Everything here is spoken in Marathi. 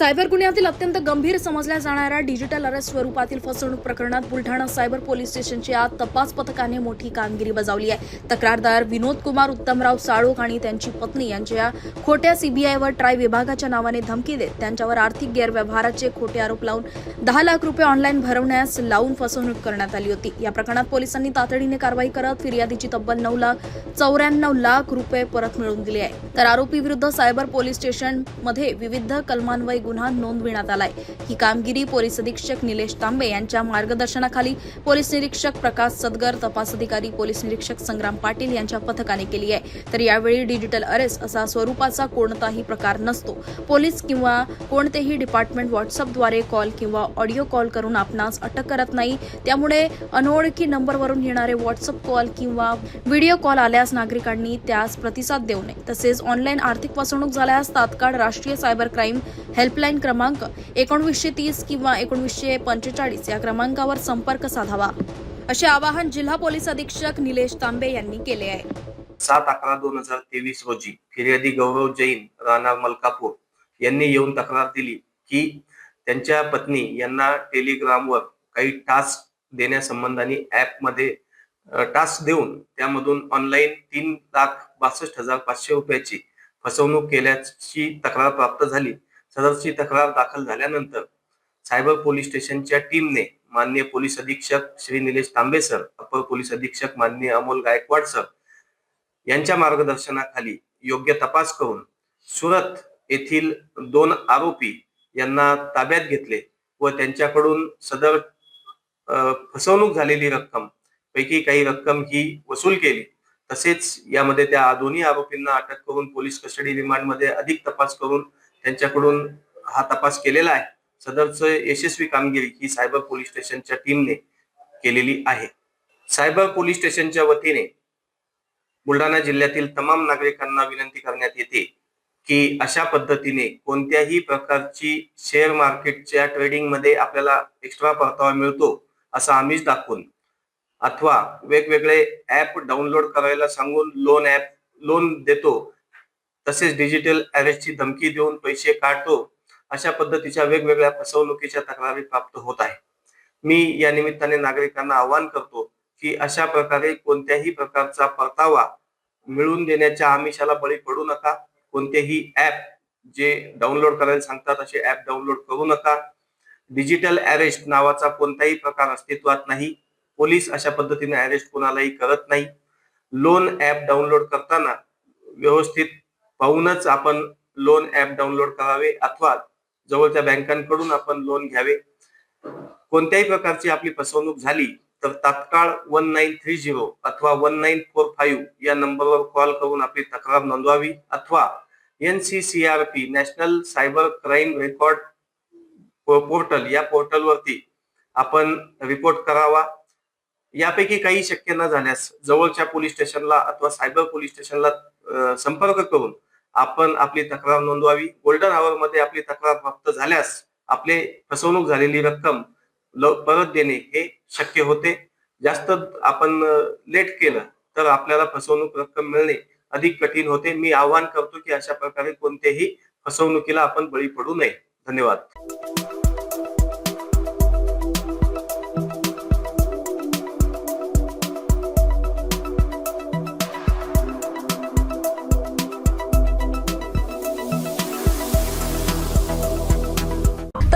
सायबर गुन्ह्यातील अत्यंत गंभीर समजल्या जाणाऱ्या डिजिटल अरेस्ट स्वरूपातील फसवणूक प्रकरणात बुलढाणा सायबर पोलीस स्टेशनची आज तपास पथकाने मोठी कामगिरी बजावली आहे. तक्रारदार विनोद कुमार उत्तमराव साळोख आणि त्यांची पत्नी यांच्या खोट्या सीबीआयवर ट्राय विभागाच्या नावाने धमकी देत त्यांच्यावर आर्थिक गैरव्यवहाराचे खोटे आरोप लावून दहा लाख रुपये ऑनलाईन भरवण्यास लावून फसवणूक करण्यात आली होती. या प्रकरणात पोलिसांनी तातडीने कारवाई करत फिर्यादीची तब्बल नऊ लाख चौऱ्याण्णव लाख रुपये परत मिळवून दिले आहे. तर आरोपी विरुद्ध सायबर पोलीस स्टेशनमध्ये विविध कलमान्वये गुन्हा नोंदविण्यात आलाय. ही कामगिरी पोलीस अधीक्षक निलेश तांबे यांच्या मार्गदर्शनाखाली पोलीस निरीक्षक प्रकाश सदगर तपास अधिकारी पोलीस निरीक्षक संग्राम पाटील यांच्या पथकाने केली आहे. तर यावेळी डिजिटल अरेस्ट असा स्वरूपाचा कोणताही प्रकार नसतो. पोलीस किंवा कोणतेही डिपार्टमेंट व्हॉट्सअपद्वारे कॉल किंवा ऑडिओ कॉल करून आपणास अटक करत नाही. त्यामुळे अनोळखी नंबरवरून येणारे व्हॉट्सअप कॉल किंवा व्हिडिओ कॉल आल्यास नागरिकांनी त्यास प्रतिसाद देऊ नये. तसेच ऑनलाईन आर्थिक फसवणूक झाल्यास तात्काळ राष्ट्रीय सायबर क्राईम हेल्पलाईन क्रमांक एकोणवीसशे तीस किंवा एकोणवीसशे पंचेचाळीस या क्रमांकावर संपर्क साधावा. असे आवाहन जिल्हा पोलीस अधीक्षक निलेश तांबे यांनी केले आहे. सात अकरा दोन हजार तेवीस रोजी फिर्यादी गौरव जैन राहणार मलकापूर यांनी येऊन तक्रार दिली की त्यांच्या पत्नी यांना टेलिग्रामवर काही टास्क देण्यासंबंधाने ऍपमध्ये टास्क देऊन त्यामधून ऑनलाईन तीन लाख बासष्ट हजार पाचशे रुपयाची फसवणूक केल्याची तक्रार प्राप्त झाली. सदरची तक्रार दाखल झाल्यानंतर सायबर पोलीस स्टेशनच्या टीमने माननीय पोलीस अधीक्षक श्री निलेश तांबे सर अपर पोलीस अधीक्षक माननीय अमोल गायकवाड सर यांच्या मार्गदर्शनाखाली योग्य तपास करून सुरत येथील दोन आरोपी यांना ताब्यात घेतले व त्यांच्याकडून सदर फसवणूक झालेली रक्कम पैकी काही रक्कम ही वसूल केली. तसेच यामध्ये त्या दोन्ही आरोपींना अटक करून पोलीस कस्टडी रिमांडमध्ये अधिक तपास करून त्यांच्याकडून हा तपास केलेला आहे. सदरच यशस्वी कामगिरी ही सायबर पोलीस स्टेशनच्या टीमने केलेली आहे. सायबर पोलीस स्टेशनच्या वतीने बुलढाणा जिल्ह्यातील तमाम नागरिकांना विनंती करण्यात येते की अशा पद्धतीने कोणत्याही प्रकारची शेअर मार्केटच्या ट्रेडिंगमध्ये आपल्याला एक्स्ट्रा परतावा मिळतो असं आम्हीच दाखवून अथवा वेगवेगळे ऍप डाउनलोड करायला सांगून लोन ऍप लोन देतो तसेच डिजिटल अरेस्टची धमकी देऊन पैसे काढतो अशा पद्धतीच्या वेगवेगळ्या फसवणुकीच्या तक्रारी प्राप्त होत आहे मी या निमित्ताने नागरिकांना आवाहन करतो की अशा प्रकारे कोणत्याही प्रकारचा परतावा मिळवून देण्याच्या आमिषाला बळी पडू नका. कोणतेही ऍप जे डाउनलोड करायला सांगतात असे ऍप डाउनलोड करू नका. डिजिटल अरेस्ट नावाचा कोणताही प्रकार अस्तित्वात नाही. पोलीस अशा पद्धतीने अरेस्ट कोणालाही करत नाही. लोन ऍप डाउनलोड करताना व्यवस्थित पाहूनच आपण लोन ऍप डाउनलोड करावे अथवा जवळच्या बँकांकडून आपण लोन घ्यावे. कोणत्याही प्रकारची आपली फसवणूक झाली तर तात्काळ वन नाईन थ्री झिरो अथवा वन नाईन फोर फाईव्ह या नंबरवर कॉल करून आपली तक्रार नोंदवावी अथवा N C C R P national cyber crime record portal या पोर्टलवरती आपण रिपोर्ट करावा. यापैकी काही शक्य न झाल्यास जवळच्या पोलीस स्टेशनला अथवा सायबर पोलीस स्टेशनला संपर्क करून आपण आपली तक्रार नोंदवावी. गोल्डन आवर मध्ये आपली तक्रार प्राप्त झाल्यास आपले फसवणूक झालेली रक्कम ल- परत देणे हे शक्य होते. जास्त आपण लेट केलं तर आपल्याला फसवणूक रक्कम मिळणे अधिक कठीण होते. मी आवाहन करतो की अशा प्रकारे कोणत्याही फसवणुकीला आपण बळी पडू नये. धन्यवाद.